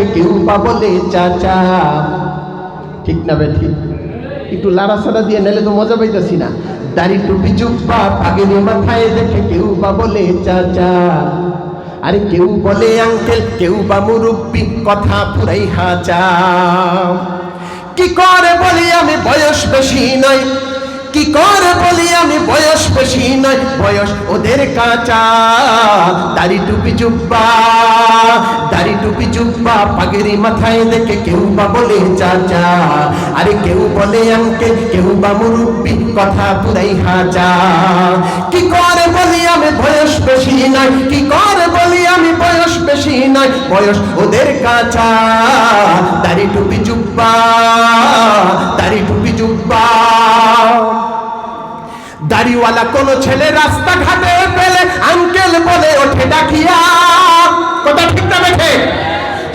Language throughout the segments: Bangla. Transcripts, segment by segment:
দেখে কেউ বা বলে চাচা। ঠিক না বে, ঠিক। একটু লাড়াছাড়া দিয়ে নিলে তো মজা পাইতেছি না। দাড়ি টুপি জুব্বা পাগেনি মাথায় দেখে কেউ বা বলে চাচা। আরে কেউ বলে আঙ্কেল, কেউ বা মুরব্বী, কথা পুরাই হাচা কি করে বলি আমি, বয়স বেশি নয়। কি করে বলি আমি? বয়স বেশি নয়, বয়স ওদের কাঁচা। দাড়ি টুপি জুব্বা দাড়ি টুপি জুব্বা পাগেরি মাথায় দেখে কেউ বা বলে চাচা। আরে কেউ বলে আঙ্কেল কেউ বা মুরব্বী, কথা পুরাই হাজা। কি করে বলি আমি? বয়স বেশি নয়, কি করে বলি আমি? বয়স বেশি নয়, বয়স ওদের কাঁচা। দাড়ি টুপি জুব্বা দাড়িওয়ালা কোন ছেলে রাস্তাঘাটে পেলে আঙ্কেল বলে ওঠে ডাকিয়া। কথা ঠিক না বেঠে?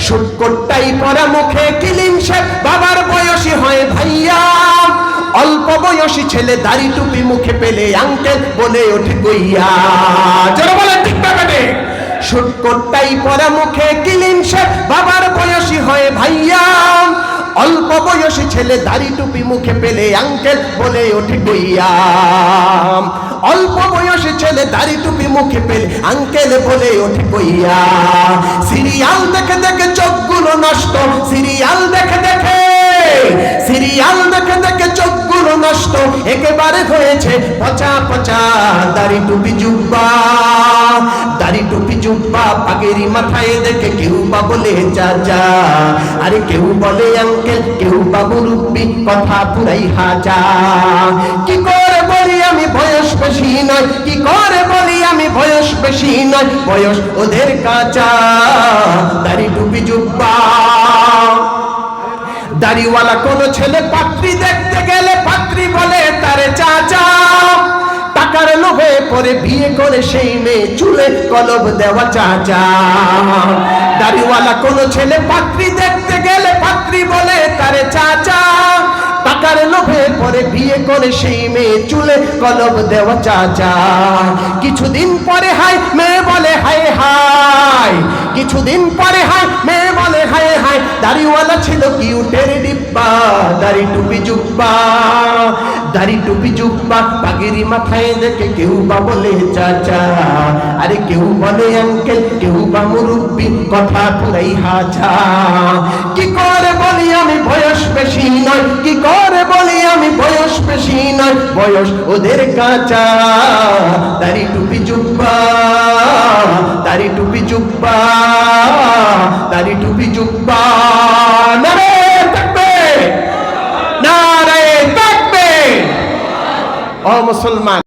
সুটকোট্টাই পরা মুখে কিলিং শেপ বাবার বয়সী হয় ভাইয়া। অল্প বয়সী ছেলে দাড়ি টুপি মুখে পেলে আঙ্কেল বলে ওঠে কইয়া। যারা বলেন, ঠিক না বেঠে? সুটকোট্টাই পরা মুখে কিলিং শেপ বাবার বয়সী হয় ভাইয়া। অল্প বয়সী ছেলে দাড়ি টুপি মুখে পেলে আঙ্কেল বলে ওঠে ছেলে দাড়ি টুপি মুখে পেলে আঙ্কেল বলে ওঠে কইয়া, সিরিয়াল দেখে দেখে চোখগুলো নষ্ট, সিরিয়াল দেখে দেখে, সিরিয়াল দেখে দেখে চোখগুলো নষ্ট, একেবারে হয়েছে পচা পচা দাড়ি টুপি জুব্বা, দাড়ি টুপি জুব্বা পাগেরি মাথায় দেখে কেউ বা বলে চাচা আরে কেউ বলে আঙ্কেল, কেউ বা মুরব্বি কথা পুরাই হাজা, কি করে বলি আমি বয়স বেশি নয়, কি করে বয়স বেশি নয়, বয়স ওদের কাঁচা। দাড়ি টুপি জুব্বা। দাড়িওয়ালা কোন ছেলে পাত্রী দেখতে গেলে পাত্রী বলে তারে চাচা। টাকার লোভে পরে বিয়ে করে সেই মেয়ে চুলে কলব দেওয়া চাচা। দাড়িওয়ালা কোন ছেলে পাত্রী দেখতে গেলে পাত্রী বলে তারে চাচা। টাকার লোভে পরে বিয়ে করে সেই মেয়ে চুলে কলব দেওয়া চাচা। কিছুদিন পরে হাই মেয়ে বলে হাই হাই কিছুদিন পরে হাই মেয়ে বলে হাই হাই দাড়িওয়ালা ছিল কিউটের ডিব্বা, দাড়ি টুপি জুব্বা। দাড়ি টুপি জুব্বা পাগিরি মাথায় দেখে কেউ বা বলে, চাচা। আরে কেউ বলে, আঙ্কেল। কেউ বা মুরব্বী, কথা পুরাই হাজা। কি বেশি নয়। কি করে বলি আমি? বয়স বেশি নয়। বয়স ওদের কাঁচা। তারি টুপি চুপ্পা। তারি টুপি চুপ্পা। তারি টুপি জুব্বা নারে থাকবে। নারে থাকবে। ও মুসলমান।